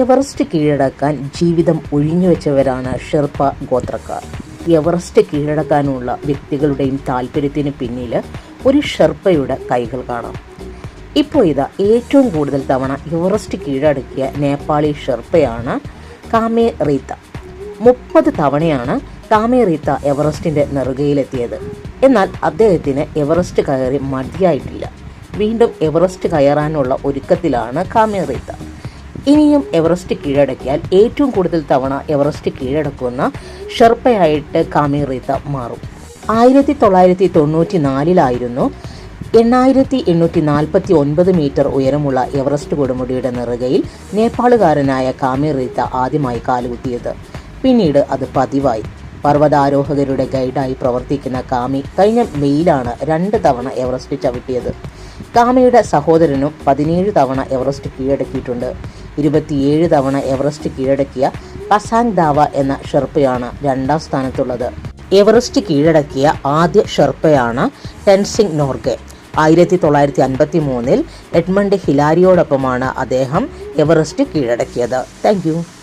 Everest കീഴടക്കാൻ ജീവിതം ഒഴിഞ്ഞുവെച്ചവരാണ് sherpa ഗോത്രക്കാർ. എവറസ്റ്റ് കീഴടക്കാനുള്ള വ്യക്തികളുടെയും താല്പര്യത്തിന് പിന്നിൽ ഒരു ഷെർപ്പയുടെ കൈകൾ കാണാം. ഇപ്പോൾ ഇതാ ഏറ്റവും കൂടുതൽ തവണ എവറസ്റ്റ് കീഴടക്കിയ നേപ്പാളി ഷെർപ്പയാണ് കാമേ റീത്ത. മുപ്പത് തവണയാണ് കാമേ റീത്ത എവറസ്റ്റിന്റെ നെറുകയിലെത്തിയത്. എന്നാൽ അദ്ദേഹത്തിന് എവറസ്റ്റ് കയറി മതിയായിട്ടില്ല. വീണ്ടും എവറസ്റ്റ് കയറാനുള്ള ഒരുക്കത്തിലാണ് കാമേ റീത്ത. ഇനിയും എവറസ്റ്റ് കീഴടക്കിയാൽ ഏറ്റവും കൂടുതൽ തവണ എവറസ്റ്റ് കീഴടക്കുന്ന ഷെർപ്പയായിട്ട് കാമീറീത്ത മാറും. ആയിരത്തി തൊള്ളായിരത്തി തൊണ്ണൂറ്റി നാലിലായിരുന്നു എണ്ണായിരത്തി എണ്ണൂറ്റി നാൽപ്പത്തി ഒൻപത് മീറ്റർ ഉയരമുള്ള എവറസ്റ്റ് കൊടുമുടിയുടെ നെറുകയിൽ നേപ്പാളുകാരനായ കാമീറീത്ത ആദ്യമായി കാലുകുത്തിയത്. പിന്നീട് അത് പതിവായി. പർവതാരോഹകരുടെ ഗൈഡായി പ്രവർത്തിക്കുന്ന കാമി കഴിഞ്ഞ മെയിലാണ് രണ്ട് തവണ എവറസ്റ്റ് ചവിട്ടിയത്. കാമയുടെ സഹോദരനും പതിനേഴ് തവണ എവറസ്റ്റ് കീഴടക്കിയിട്ടുണ്ട്. ഇരുപത്തിയേഴ് തവണ എവറസ്റ്റ് കീഴടക്കിയ പസാങ് ദാവ എന്ന ഷെർപ്പയാണ് രണ്ടാം സ്ഥാനത്തുള്ളത്. എവറസ്റ്റ് കീഴടക്കിയ ആദ്യ ഷെർപ്പയാണ് ടെൻസിംഗ് നോർഗെ. ആയിരത്തി തൊള്ളായിരത്തി അൻപത്തി മൂന്നിൽ എഡ്മണ്ട് ഹിലാരിയോടൊപ്പമാണ് അദ്ദേഹം എവറസ്റ്റ് കീഴടക്കിയത്. താങ്ക്